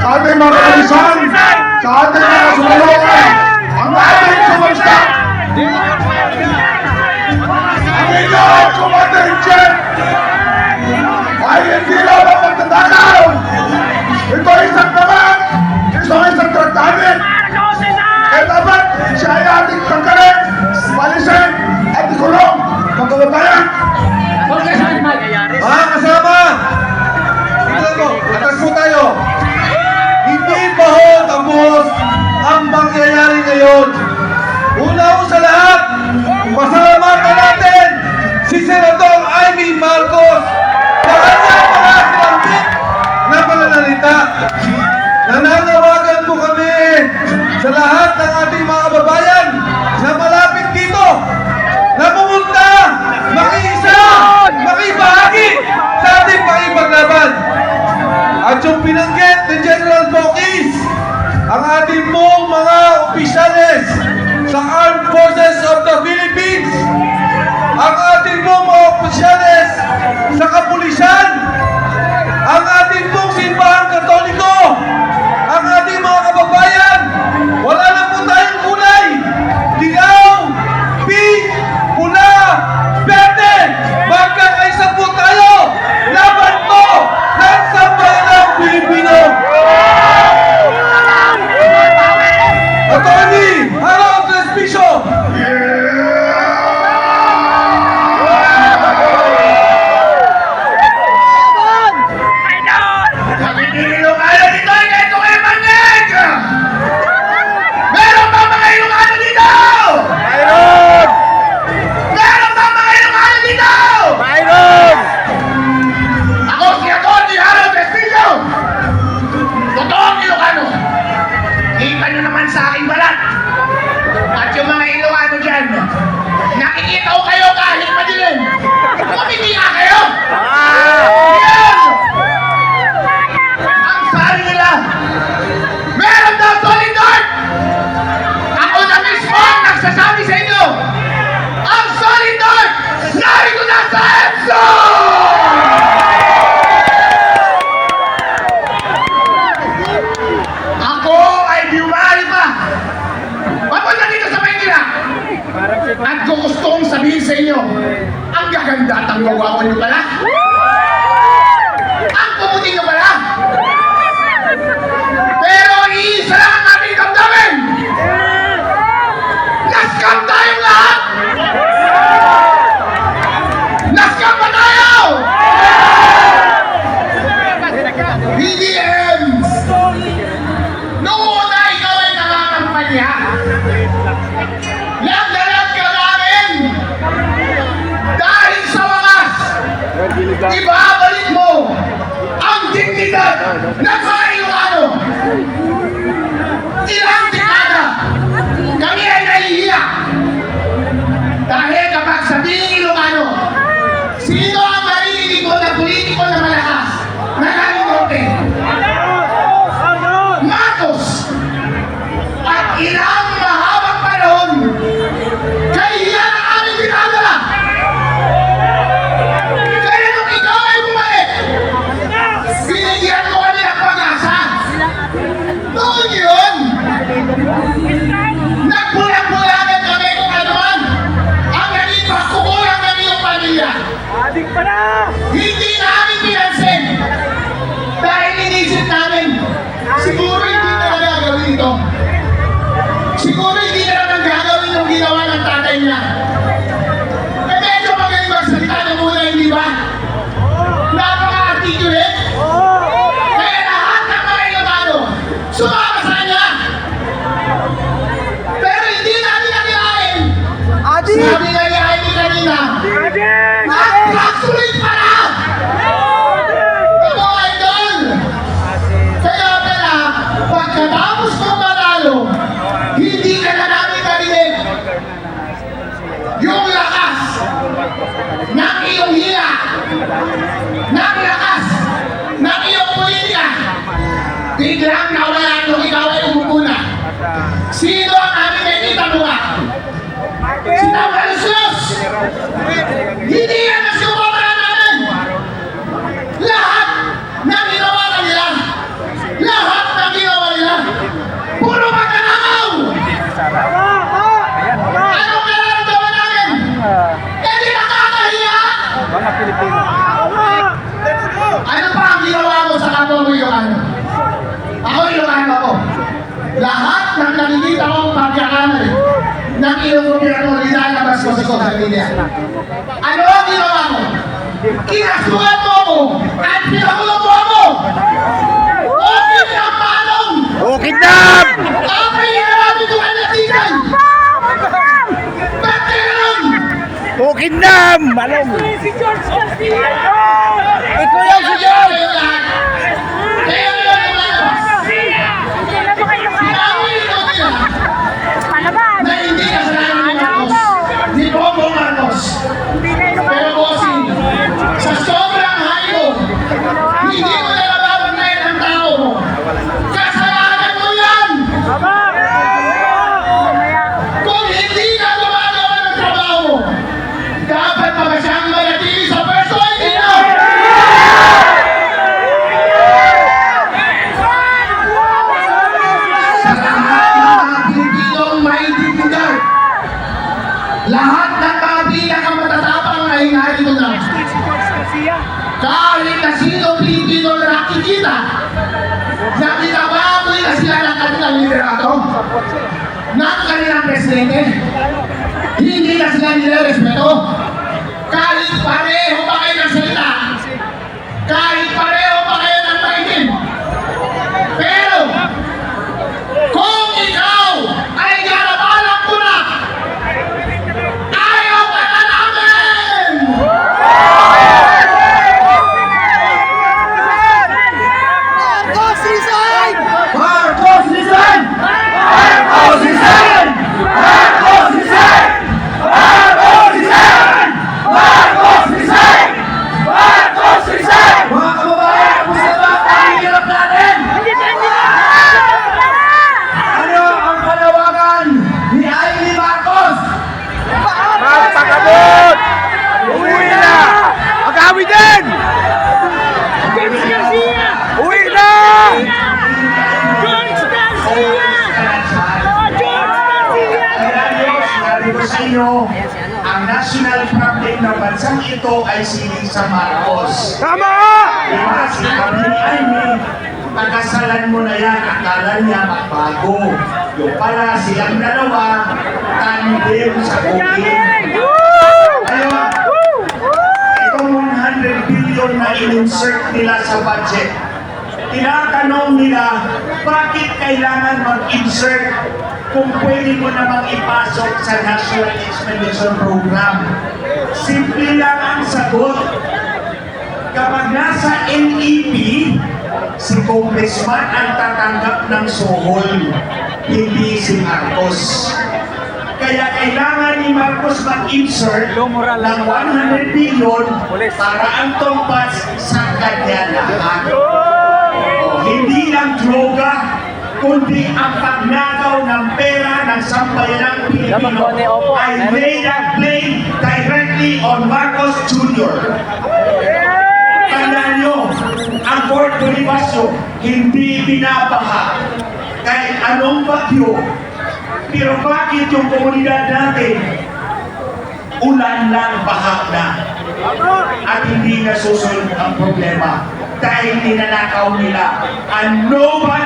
Cadê Mara Santana? Cadê Mara Santana? nangyayari ngayon. Una ko sa lahat, pasalamatan natin si Senador Amy Marcos sa kanyang mga Diba? ibabalik mo! Ang dignidad! Ng Kailokano. Ilang Sabing pa na! Hindi! biglang nawala nung ikaw ay umupuna. Sino ang aming nakita mo nga? Si Tawal Jesus! Hindi ng iyong gobyerno nilalabas ko sa social media. Ano ang ginawa mo? Kinasuhan mo ako at pinakulong mo ako! Okay na palong! Okay dam! Okay na namin itong alatigan! Ba't ganun? Okay dam! Malong! Si George Garcia! Ikaw lang si George! Kahit na sino Pilipino na nakikita. Na tinababoy na sila ng kanilang liderato, ng kanilang presidente, hindi na sila nilerespeto. Kahit pareho pa kayo ng salita, kahit pareho pa kayo ng paingin, pero kung ikaw ay garapalang ko na, ayaw ka na namin! Marcos resign! Marcos resign! Marcos resign! Marcos resign! Marcos resign! Marcos resign! Marcos resign! Mga kababayan, kumusta ba ang hirap natin? Ano ang panawagan ni Ailey Marcos? Magpakabot! Uwi na! Magawi din! George Garcia! Uwi na! George Garcia! Oh, George Garcia! Kaya Diyos, sabi ko sa inyo, ang national problem ng bansang ito ay si Lisa Marcos. Tama! Diba, si Kami Aimee, pagkasalan mo na yan, akala niya magbago. Yung pala silang dalawa, tandem sa cooking. Ngayon, itong 100 billion na in-insert nila sa budget, tinatanong nila, bakit kailangan mag-insert kung pwede mo namang ipasok sa National Expenditure Program? Simple lang ang sagot. Kapag nasa NEP, si Congressman ang tatanggap ng sohol, hindi si Marcos. Kaya kailangan ni Marcos mag-insert ng 100 billion para ang tumpas kundi ang pagnakaw ng pera ng sambayanang Pilipino ay made and played directly on Marcos Jr. Tandaan nyo, ang Fort Bonifacio hindi binabaha kahit anong bagyo. Pero bakit yung komunidad natin, ulan lang, baha na. At hindi nasusunod ang problema dahil ninanakaw nila. And nobody